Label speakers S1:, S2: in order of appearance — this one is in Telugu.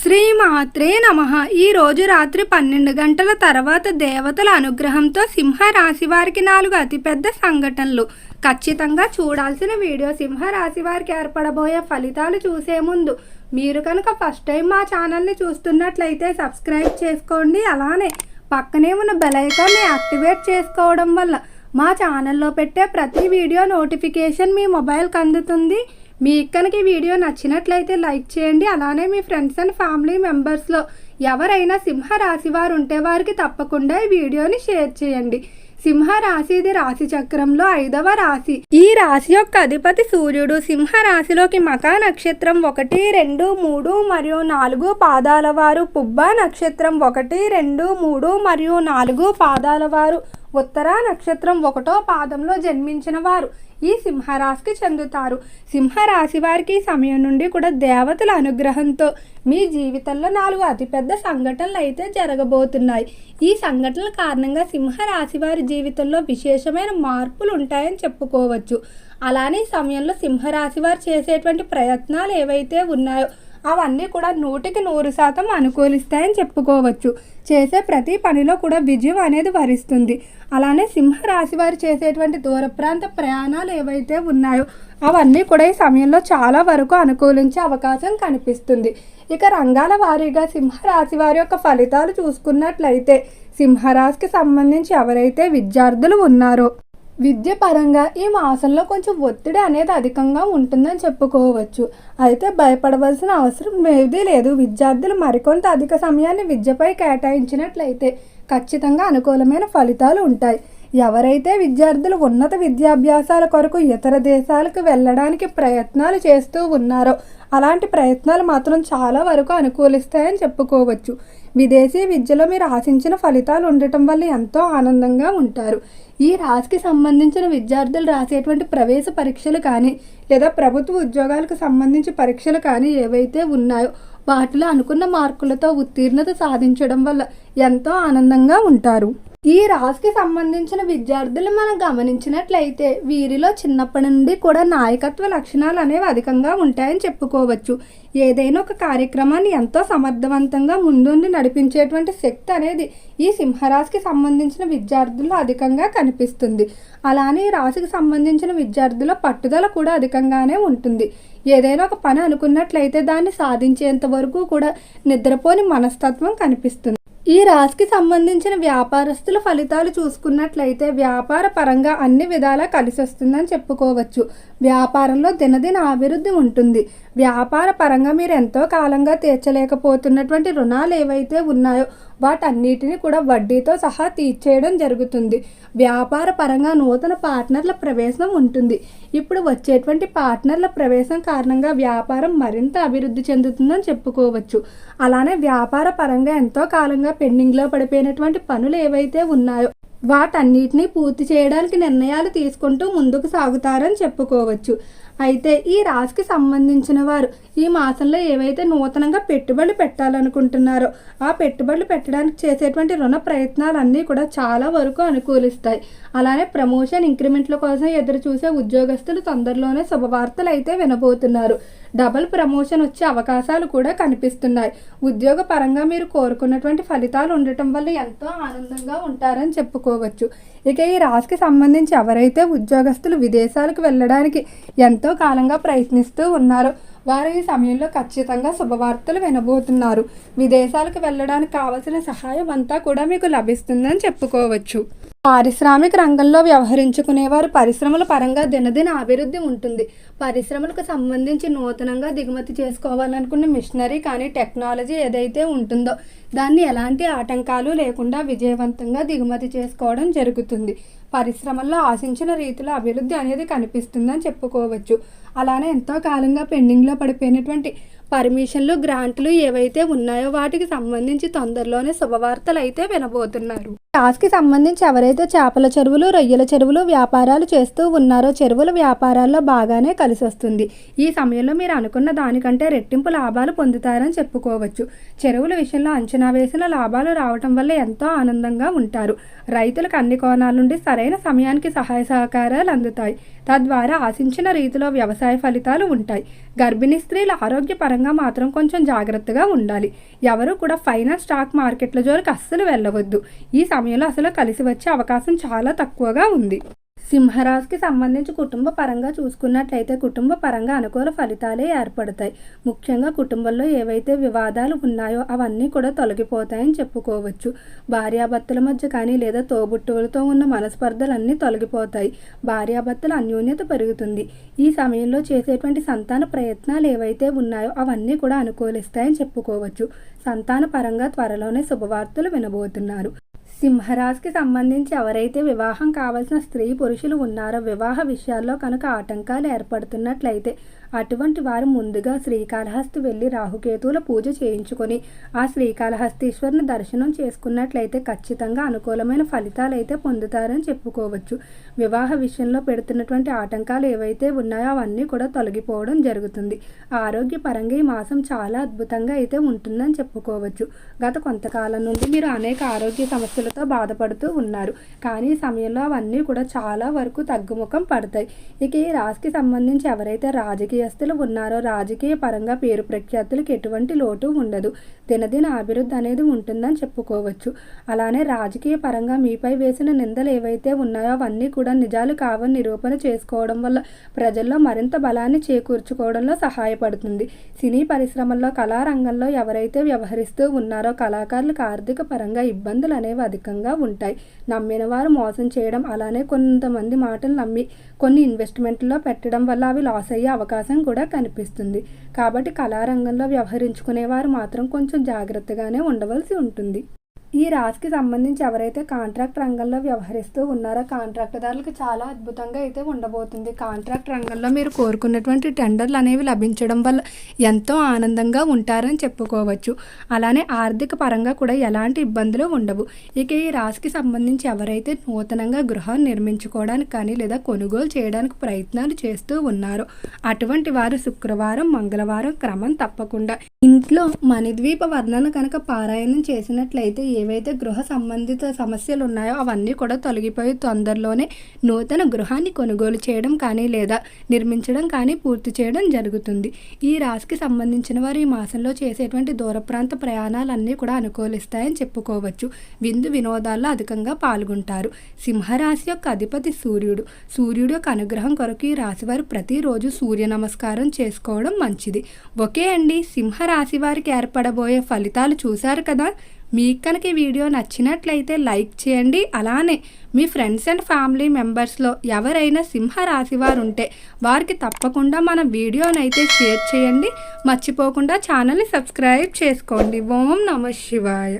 S1: శ్రీమాత్రే నమ. ఈ రోజు రాత్రి పన్నెండు గంటల తర్వాత దేవతల అనుగ్రహంతో సింహరాశి వారికి నాలుగు అతిపెద్ద సంఘటనలు. ఖచ్చితంగా చూడాల్సిన వీడియో సింహరాశి వారికి ఏర్పడబోయే ఫలితాలు చూసే ముందు మీరు కనుక ఫస్ట్ టైం మా ఛానల్ని చూస్తున్నట్లయితే సబ్స్క్రైబ్ చేసుకోండి. అలానే పక్కనే ఉన్న బెలైకాన్ని యాక్టివేట్ చేసుకోవడం వల్ల మా ఛానల్లో పెట్టే ప్రతి వీడియో నోటిఫికేషన్ మీ మొబైల్కి అందుతుంది. మీకు కనుక ఈ వీడియో నచ్చినట్లయితే లైక్ చేయండి. అలానే మీ ఫ్రెండ్స్ అండ్ ఫ్యామిలీ మెంబర్స్లో ఎవరైనా సింహ రాశి వారు ఉంటే వారికి తప్పకుండా ఈ వీడియోని షేర్ చేయండి. సింహ రాశి ఇది రాశి చక్రంలో ఐదవ రాశి. ఈ రాశి యొక్క అధిపతి సూర్యుడు సింహ రాశిలోకి మకా నక్షత్రం ఒకటి రెండు మూడు మరియు నాలుగు పాదాల వారు. పుబ్బ నక్షత్రం ఒకటి రెండు మూడు మరియు నాలుగు పాదాల వారు. ఉత్తర నక్షత్రం ఒకటో పాదంలో జన్మించిన వారు. ఈ సింహరాశికి చెందుతారు. సింహరాశి వారికి సమయం నుండి కూడా దేవతల అనుగ్రహంతో మీ జీవితంలో నాలుగు అతిపెద్ద సంఘటనలు అయితే జరగబోతున్నాయి. ఈ సంఘటనల కారణంగా సింహరాశి వారి జీవితంలో విశేషమైన మార్పులు ఉంటాయని చెప్పుకోవచ్చు. అలానే సమయంలో సింహరాశి వారు చేసేటువంటి ప్రయత్నాలు ఏవైతే ఉన్నాయో అవన్నీ కూడా నూటికి నూరు శాతం అనుకూలిస్తాయని చెప్పుకోవచ్చు. చేసే ప్రతి పనిలో కూడా విజయం అనేది వరిస్తుంది. అలానే సింహరాశి వారు చేసేటువంటి దూర ప్రాంత ప్రయాణాలు ఏవైతే ఉన్నాయో అవన్నీ కూడా ఈ సమయంలో చాలా వరకు అనుకూలించే అవకాశం కనిపిస్తుంది. ఇక రంగాల వారీగా సింహరాశి వారి యొక్క ఫలితాలు చూసుకున్నట్లయితే సింహరాశికి సంబంధించి ఎవరైతే విద్యార్థులు ఉన్నారో విద్య పరంగా ఈ మాసంలో కొంచెం ఒత్తిడి అనేది అధికంగా ఉంటుందని చెప్పుకోవచ్చు. అయితే భయపడవలసిన అవసరం ఏదీ లేదు. విద్యార్థులు మరికొంత అధిక సమయాన్ని విద్యపై కేటాయించినట్లయితే ఖచ్చితంగా అనుకూలమైన ఫలితాలు ఉంటాయి. ఎవరైతే విద్యార్థులు ఉన్నత విద్యాభ్యాసాల కొరకు ఇతర దేశాలకు వెళ్ళడానికి ప్రయత్నాలు చేస్తూ ఉన్నారో అలాంటి ప్రయత్నాలు మాత్రం చాలా వరకు అనుకూలిస్తాయని చెప్పుకోవచ్చు. విదేశీ విద్యలో మీరు ఆశించిన ఫలితాలు ఉండటం వల్ల ఎంతో ఆనందంగా ఉంటారు. ఈ రాశికి సంబంధించిన విద్యార్థులు రాసేటువంటి ప్రవేశ పరీక్షలు కానీ లేదా ప్రభుత్వ ఉద్యోగాలకు సంబంధించి పరీక్షలు కానీ ఏవైతే ఉన్నాయో వాటిలో అనుకున్న మార్కులతో ఉత్తీర్ణత సాధించడం వల్ల ఎంతో ఆనందంగా ఉంటారు. ఈ రాశికి సంబంధించిన విద్యార్థులు మనం గమనించినట్లయితే వీరిలో చిన్నప్పటి నుండి కూడా నాయకత్వ లక్షణాలు అనేవి అధికంగా ఉంటాయని చెప్పుకోవచ్చు. ఏదైనా ఒక కార్యక్రమాన్ని ఎంతో సమర్థవంతంగా ముందుండి నడిపించేటువంటి శక్తి అనేది ఈ సింహరాశికి సంబంధించిన విద్యార్థుల్లో అధికంగా కనిపిస్తుంది. అలానే ఈ రాశికి సంబంధించిన విద్యార్థుల పట్టుదల కూడా అధికంగానే ఉంటుంది. ఏదైనా ఒక పని అనుకున్నట్లయితే దాన్ని సాధించేంత వరకు కూడా నిద్రపోని మనస్తత్వం కనిపిస్తుంది. ఈ రాశికి సంబంధించిన వ్యాపారస్తుల ఫలితాలు చూసుకున్నట్లయితే వ్యాపార పరంగా అన్ని విధాలా కలిసి వస్తుందని చెప్పుకోవచ్చు. వ్యాపారంలో దినదిన అభివృద్ధి ఉంటుంది. వ్యాపార పరంగా మీరు ఎంతో కాలంగా తీర్చలేకపోతున్నటువంటి రుణాలు ఏవైతే ఉన్నాయో వాటన్నిటిని కూడా వడ్డీతో సహా తీర్చేయడం జరుగుతుంది. వ్యాపార పరంగా నూతన పార్ట్నర్ల ప్రవేశం ఉంటుంది. ఇప్పుడు వచ్చేటువంటి పార్ట్నర్ల ప్రవేశం కారణంగా వ్యాపారం మరింత అభివృద్ధి చెందుతుందని చెప్పుకోవచ్చు. అలానే వ్యాపార పరంగా ఎంతో కాలంగా పెండింగ్లో పడిపోయినటువంటి పనులు ఏవైతే ఉన్నాయో వాటన్నిటిని పూర్తి చేయడానికి నిర్ణయాలు తీసుకుంటూ ముందుకు సాగుతారని చెప్పుకోవచ్చు. అయితే ఈ రాశికి సంబంధించిన వారు ఈ మాసంలో ఏవైతే నూతనంగా పెట్టుబడులు పెట్టాలనుకుంటున్నారో ఆ పెట్టుబడులు పెట్టడానికి చేసేటువంటి రుణ ప్రయత్నాలన్నీ కూడా చాలా వరకు అనుకూలిస్తాయి. అలానే ప్రమోషన్ ఇంక్రిమెంట్ల కోసం ఎదురు చూసే ఉద్యోగస్తులు తొందరలోనే శుభవార్తలు అయితే వినబోతున్నారు. డబుల్ ప్రమోషన్ వచ్చే అవకాశాలు కూడా కనిపిస్తున్నాయి. ఉద్యోగ పరంగా మీరు కోరుకున్నటువంటి ఫలితాలు ఉండటం వల్ల ఎంతో ఆనందంగా ఉంటారని చెప్పుకోవచ్చు. ఇక ఈ రాశికి సంబంధించి ఎవరైతే ఉద్యోగస్తులు విదేశాలకు వెళ్ళడానికి ఎంత ఎంతో కాలంగా ప్రయత్నిస్తూ ఉన్నారు. వారు ఈ సమయంలో ఖచ్చితంగా శుభవార్తలు వినబోతున్నారు. విదేశాలకు వెళ్ళడానికి కావలసిన సహాయం అంతా కూడా మీకు లభిస్తుందని చెప్పుకోవచ్చు. పారిశ్రామిక రంగంలో వ్యవహరించుకునేవారు పరిశ్రమల పరంగా దినదిన అభివృద్ధి ఉంటుంది. పరిశ్రమలకు సంబంధించి నూతనంగా దిగుమతి చేసుకోవాలనుకున్న మిషనరీ కానీ టెక్నాలజీ ఏదైతే ఉంటుందో దాన్ని ఎలాంటి ఆటంకాలు లేకుండా విజయవంతంగా దిగుమతి చేసుకోవడం జరుగుతుంది. పరిశ్రమల్లో ఆశించిన రీతిలో అభివృద్ధి అనేది కనిపిస్తుందని చెప్పుకోవచ్చు. అలానే ఎంతో కాలంగా పెండింగ్లో పడిపోయినటువంటి పర్మిషన్లు గ్రాంట్లు ఏవైతే ఉన్నాయో వాటికి సంబంధించి తొందరలోనే శుభవార్తలు అయితే వినబోతున్నారు. టాస్కి సంబంధించి ఎవరైతే చేపల చెరువులు రొయ్యల చెరువులు వ్యాపారాలు చేస్తూ ఉన్నారో చెరువుల వ్యాపారాల్లో బాగానే కలిసి వస్తుంది ఈ సమయంలో మీరు అనుకున్న దానికంటే రెట్టింపు లాభాలు పొందుతారని చెప్పుకోవచ్చు. చెరువుల విషయంలో అంచనా వేసిన లాభాలు రావటం వల్ల ఎంతో ఆనందంగా ఉంటారు. రైతులకు అన్ని కోణాల నుండి సరైన సమయానికి సహాయ సహకారాలు అందుతాయి. తద్వారా ఆశించిన రీతిలో వ్యవసాయ ఫలితాలు ఉంటాయి. గర్భిణీ స్త్రీల ఆరోగ్యపరంగా మాత్రం కొంచెం జాగ్రత్తగా ఉండాలి. ఎవరు కూడా ఫైనాన్స్ స్టాక్ మార్కెట్ల జోలికి అస్సలు వెళ్ళవద్దు. ఈ సమయంలో అసలు కలిసి వచ్చే అవకాశం చాలా తక్కువగా ఉంది. సింహరాశికి సంబంధించి కుటుంబ పరంగా చూసుకున్నట్లయితే కుటుంబ పరంగా అనుకూల ఫలితాలే ఏర్పడతాయి. ముఖ్యంగా కుటుంబంలో ఏవైతే వివాదాలు ఉన్నాయో అవన్నీ కూడా తొలగిపోతాయని చెప్పుకోవచ్చు. భార్యాభర్తల మధ్య కానీ లేదా తోబుట్టువులతో ఉన్న మనస్పర్ధలన్నీ తొలగిపోతాయి. భార్యాభర్తల అన్యోన్యత పెరుగుతుంది. ఈ సమయంలో చేసేటువంటి సంతాన ప్రయత్నాలు ఏవైతే ఉన్నాయో అవన్నీ కూడా అనుకూలిస్తాయని చెప్పుకోవచ్చు. సంతాన పరంగా త్వరలోనే శుభవార్తలు వినబోతున్నారు. సింహరాశికి సంబంధించి ఎవరైతే వివాహం కావాల్సిన స్త్రీ పురుషులు ఉన్నారో వివాహ విషయాల్లో కనుక ఆటంకాలు ఏర్పడుతున్నట్లయితే అటువంటి వారు ముందుగా శ్రీకాళహస్తి వెళ్ళి రాహుకేతువుల పూజ చేయించుకొని ఆ శ్రీకాళహస్తీశ్వరుని దర్శనం చేసుకున్నట్లయితే ఖచ్చితంగా అనుకూలమైన ఫలితాలు అయితే పొందుతారని చెప్పుకోవచ్చు. వివాహ విషయంలో పెడుతున్నటువంటి ఆటంకాలు ఏవైతే ఉన్నాయో అవన్నీ కూడా తొలగిపోవడం జరుగుతుంది. ఆరోగ్యపరంగా ఈ మాసం చాలా అద్భుతంగా అయితే ఉంటుందని చెప్పుకోవచ్చు. గత కొంతకాలం నుండి మీరు అనేక ఆరోగ్య సమస్యలతో బాధపడుతూ ఉన్నారు. కానీ ఈ సమయంలో అవన్నీ కూడా చాలా వరకు తగ్గుముఖం పడతాయి. ఇక ఈ రాశికి సంబంధించి ఎవరైతే రాజకీయ రాజకీయస్తులు ఉన్నారో రాజకీయ పరంగా పేరు ప్రఖ్యాతులకు ఎటువంటి లోటు ఉండదు. దినదిన అభివృద్ధి అనేది ఉంటుందని చెప్పుకోవచ్చు. అలానే రాజకీయ పరంగా మీపై వేసిన నిందలు ఏవైతే ఉన్నాయో అవన్నీ కూడా నిజాలు కావని నిరూపణ చేసుకోవడం వల్ల ప్రజల్లో మరింత బలాన్ని చేకూర్చుకోవడంలో సహాయపడుతుంది. సినీ పరిశ్రమల్లో కళారంగంలో ఎవరైతే వ్యవహరిస్తూ ఉన్నారో కళాకారులకు ఆర్థిక పరంగా ఇబ్బందులు అనేవి అధికంగా ఉంటాయి. నమ్మిన వారు మోసం చేయడం అలానే కొంతమంది మాటలు నమ్మి కొన్ని ఇన్వెస్ట్మెంట్లో పెట్టడం వల్ల అవి లాస్ అయ్యే అవకాశం కూడా కనిపిస్తుంది. కాబట్టి కళారంగంలో వ్యవహరించుకునేవారు మాత్రం కొంచెం జాగ్రత్తగానే ఉండవలసి ఉంటుంది. ఈ రాశికి సంబంధించి ఎవరైతే కాంట్రాక్ట్ రంగంలో వ్యవహరిస్తూ ఉన్నారో కాంట్రాక్టుదారులకు చాలా అద్భుతంగా అయితే ఉండబోతుంది. కాంట్రాక్ట్ రంగంలో మీరు కోరుకున్నటువంటి టెండర్లు అనేవి లభించడం వల్ల ఎంతో ఆనందంగా ఉంటారని చెప్పుకోవచ్చు. అలానే ఆర్థిక పరంగా కూడా ఎలాంటి ఇబ్బందులు ఉండవు. ఇక ఈ రాశికి సంబంధించి ఎవరైతే నూతనంగా గృహం నిర్మించుకోవడానికి కానీ లేదా కొనుగోలు చేయడానికి ప్రయత్నాలు చేస్తూ ఉన్నారో అటువంటి వారు శుక్రవారం మంగళవారం క్రమం తప్పకుండా ఇంట్లో మణిద్వీప వర్ణన కనుక పారాయణం చేసినట్లయితే ఏవైతే గృహ సంబంధిత సమస్యలు ఉన్నాయో అవన్నీ కూడా తొలగిపోయి తొందరలోనే నూతన గృహాన్ని కొనుగోలు చేయడం కానీ లేదా నిర్మించడం కానీ పూర్తి చేయడం జరుగుతుంది. ఈ రాశికి సంబంధించిన వారు ఈ మాసంలో చేసేటువంటి దూర ప్రాంత ప్రయాణాలన్నీ కూడా అనుకూలిస్తాయని చెప్పుకోవచ్చు. విందు వినోదాల్లో అధికంగా పాల్గొంటారు. సింహరాశి యొక్క అధిపతి సూర్యుడు. సూర్యుడు యొక్క అనుగ్రహం కొరకు ఈ రాశి వారు ప్రతిరోజు సూర్య నమస్కారం చేసుకోవడం మంచిది. ఓకే అండి సింహరాశి వారికి ఏర్పడబోయే ఫలితాలు చూశారు కదా? మీకు కనుక ఈ వీడియో నచ్చినట్లయితే లైక్ చేయండి. అలానే మీ ఫ్రెండ్స్ అండ్ ఫ్యామిలీ మెంబర్స్లో ఎవరైనా సింహ రాశి వారు ఉంటే వారికి తప్పకుండా మన వీడియోనైతే షేర్ చేయండి. మర్చిపోకుండా ఛానల్ని సబ్స్క్రైబ్ చేసుకోండి. ఓం నమ శివాయ.